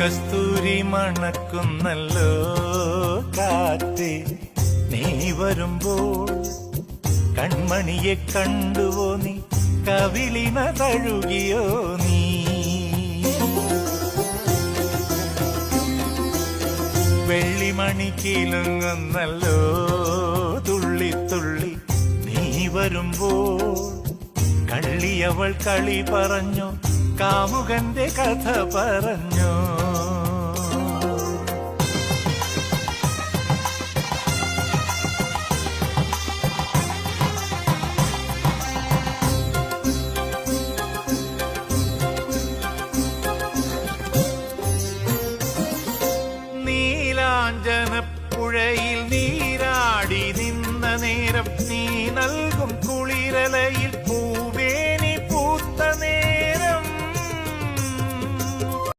കസ്തൂരി മണക്കുന്നല്ലോ കാറ്റ് നീ വരുമ്പോൾ കൺമണിയെ കണ്ടുവോ നീ കവിളിന തഴുകിയോ നീ? വെള്ളിമണി കിലുങ്ങുന്നല്ലോ തുള്ളി തുള്ളി നീ വരുമ്പോൾ കള്ളിയവൾ കളി പറഞ്ഞു കാമുകന്റെ കഥ പറഞ്ഞു? കാഞ്ചനപ്പുഴയിൽ നീരാടി നിന്ന നേരം നീ നൽ